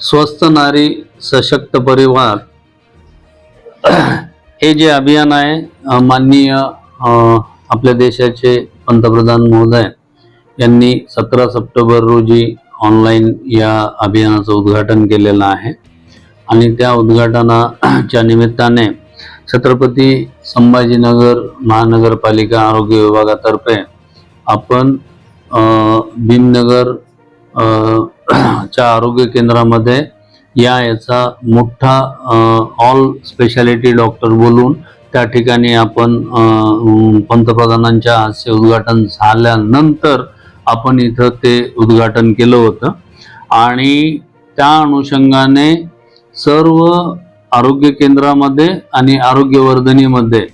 स्वस्थ नारी सशक्त परिवार. हे जे अभियान आहे माननीय आपल्या देशाचे पंतप्रधान महोदय यांनी सतरा सप्टेंबर रोजी ऑनलाईन या अभियानाचं उद्घाटन केलेलं आहे. आणि त्या उद्घाटनाच्या निमित्ताने छत्रपती संभाजीनगर महानगरपालिका आरोग्य विभागातर्फे आपण भीमनगर च्या आरोग्य केंद्रामध्ये या याचा मोठा ऑल स्पेशालिटी डॉक्टर बोलून त्या ठिकाणी आपण पंतप्रधानांच्या हास्य उद्घाटन झाल्यानंतर आपण इथं ते उद्घाटन केलं होतं. आणि त्या अनुषंगाने सर्व आरोग्य केंद्रामध्ये आणि आरोग्यवर्धनीमध्ये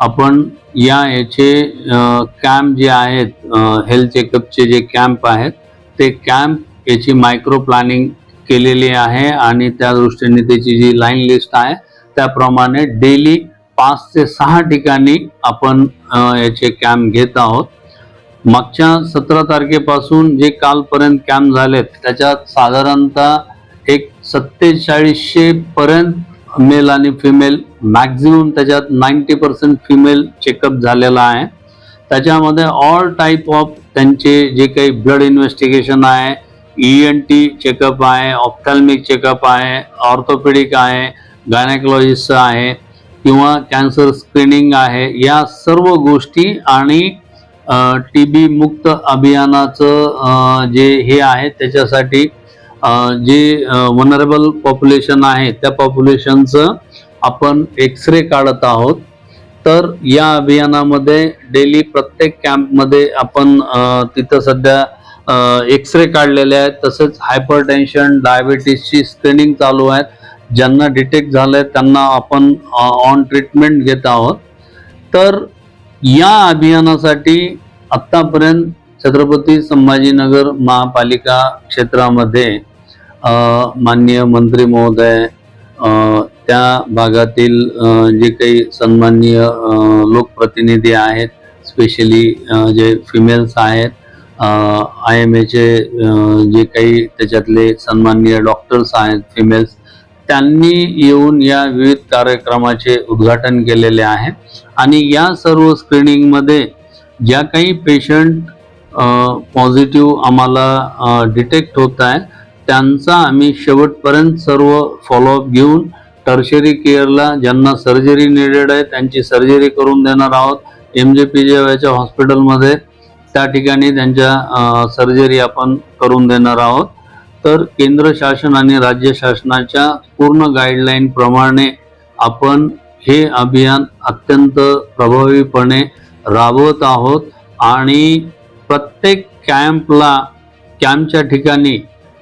आपण या याचे कॅम्प जे आहेत हेल्थ चेकअपचे जे कॅम्प आहेत ते कॅम्प याची मायक्रो प्लॅनिंग केलेली आहे आणि त्या दृष्टीने त्याची जी लाईन लिस्ट आहे त्याप्रमाणे डेली पाच ते सहा ठिकाणी आपण याचे कॅम्प घेत आहोत. मागच्या सतरा तारखेपासून जे कालपर्यंत कॅम्प झालेत त्याच्यात साधारणतः एक सत्तेचाळीसशे पर्यंत मेल आणि फिमेल मॅक्झिमम त्याच्यात नाईन्टी पर्सेंट फिमेल चेकअप झालेला आहे. त्याच्यामध्ये ऑल टाईप ऑफ त्यांचे जे काही ब्लड इन्व्हेस्टिगेशन आहे ई एन टी चेकअप आहे ऑप्थॅल्मिक चेकअप आहे ऑर्थोपेडिक आहे गायनेकोलॉजिस्टचं आहे किंवा कॅन्सर स्क्रीनिंग आहे या सर्व गोष्टी आणि टी बी मुक्त अभियानाचं जे हे आहे त्याच्यासाठी जे वनरेबल पॉप्युलेशन आहे त्या पॉप्युलेशनचं आपण एक्सरे काढत आहोत. तर या अभियानामध्ये डेली प्रत्येक कॅम्पमध्ये आपण तिथं सध्या एक्सरे काढलेले आहेत. तसेच हायपर टेन्शन डायबिटीसची स्क्रीनिंग चालू आहेत. ज्यांना डिटेक्ट झालंय त्यांना आपण ऑन ट्रीटमेंट घेत आहोत. तर या अभियानासाठी आत्तापर्यंत छत्रपती संभाजीनगर महापालिका क्षेत्रामध्ये माननीय मंत्री महोदय त्या भागातील जे काही सन्माननीय लोकप्रतिनिधी आहेत स्पेशली जे फिमेल्स आहेत आय एम एचे जे काही त्याच्यातले सन्माननीय डॉक्टर्स आहेत फिमेल्स त्यांनी येऊन या विविध कार्यक्रमाचे उद्घाटन केलेले आहे. आणि या सर्व स्क्रीनिंगमध्ये ज्या काही पेशंट पॉझिटिव्ह आम्हाला डिटेक्ट होत आहे त्यांचा आम्ही शेवटपर्यंत सर्व फॉलोअप घेऊन टर्शरी केअरला ज्यांना सर्जरी निडेड आहे त्यांची सर्जरी करून देणार आहोत. एम जे पी जे वायच्या हॉस्पिटलमध्ये त्या ठिकाणी त्यांच्या सर्जरी आपण करून देणार आहोत. तर केंद्र शासन आणि राज्य शासनाच्या पूर्ण गाईडलाईनप्रमाणे आपण हे अभियान अत्यंत प्रभावीपणे राबवत आहोत. आणि प्रत्येक कॅम्पला कॅम्पच्या ठिकाणी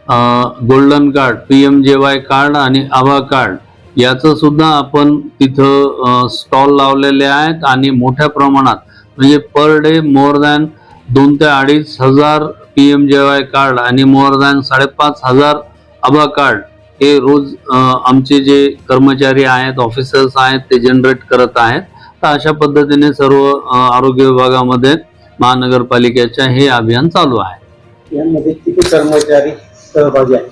golden card P M J Y card आणि आभा कार्ड याचं सुद्धा आपण तिथं स्टॉल लावलेले आहेत आणि मोठ्या प्रमाणात म्हणजे पर डे मोर दॅन दोन ते अडीच हजार P M J Y card आणि मोर दॅन साडेपाच हजार आभा कार्ड हे रोज आमचे जे कर्मचारी आहेत ऑफिसर्स आहेत ते जनरेट करत आहेत. तर अशा पद्धतीने सर्व आरोग्य विभागामध्ये महानगरपालिकेच्या हे अभियान चालू आहे. यामध्ये किती कर्मचारी सहभागी आहे.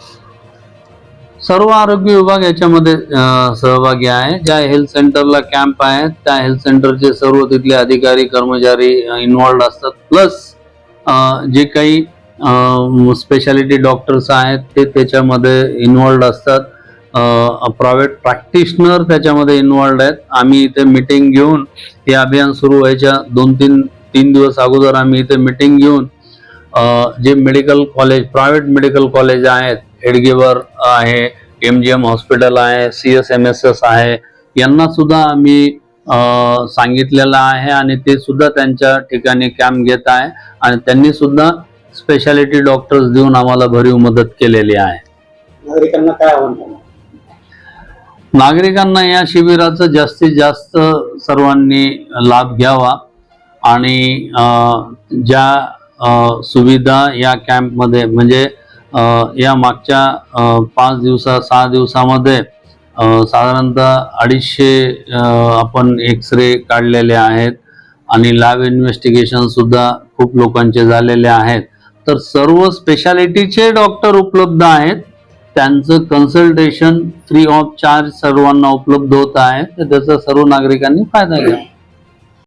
सर्व आरोग्य विभाग याच्यामध्ये सहभागी आहे. ज्या हेल्थ सेंटरला कॅम्प आहेत त्या हेल्थ सेंटरचे सर्व तिथले अधिकारी कर्मचारी इन्वॉल्ड असतात. प्लस जे काही स्पेशालिटी डॉक्टर्स आहेत ते त्याच्यामध्ये इन्वॉल्ड असतात. प्रायव्हेट प्रॅक्टिशनर त्याच्यामध्ये इन्वॉल्ड आहेत. आम्ही इथे मिटिंग घेऊन हे अभियान सुरू व्हायच्या दोन तीन तीन दिवस अगोदर आम्ही इथे मिटिंग घेऊन जे medical college private medical college आहेत हेडगेवर आहे एम जी एम हॉस्पिटल आहे C S M S S आहे यांना सुद्धा आम्ही सांगितलेलं आहे आणि ते सुद्धा त्यांच्या ठिकाणी कॅम्प घेत आहे आणि त्यांनी सुद्धा स्पेशालिटी डॉक्टर्स देऊन आम्हाला भरीव मदत केलेली आहे. नागरिकांना काय आव्हान नागरिकांना या शिबिराचा जास्तीत जास्त सर्वांनी लाभ घ्यावा आणि ज्या सुविधा या कॅम्पमध्ये म्हणजे या मागच्या पाच दिवसा सहा दिवसामध्ये साधारणतः अडीचशे आपण एक्स रे काढलेले आहेत आणि लाईव्ह इन्व्हेस्टिगेशन सुद्धा खूप लोकांचे झालेले आहेत. तर सर्व स्पेशालिटीचे डॉक्टर उपलब्ध आहेत. त्यांचं कन्सल्टेशन फ्री ऑफ चार्ज सर्वांना उपलब्ध होत आहे. तर त्याचा सर्व नागरिकांनी फायदा घ्यावा.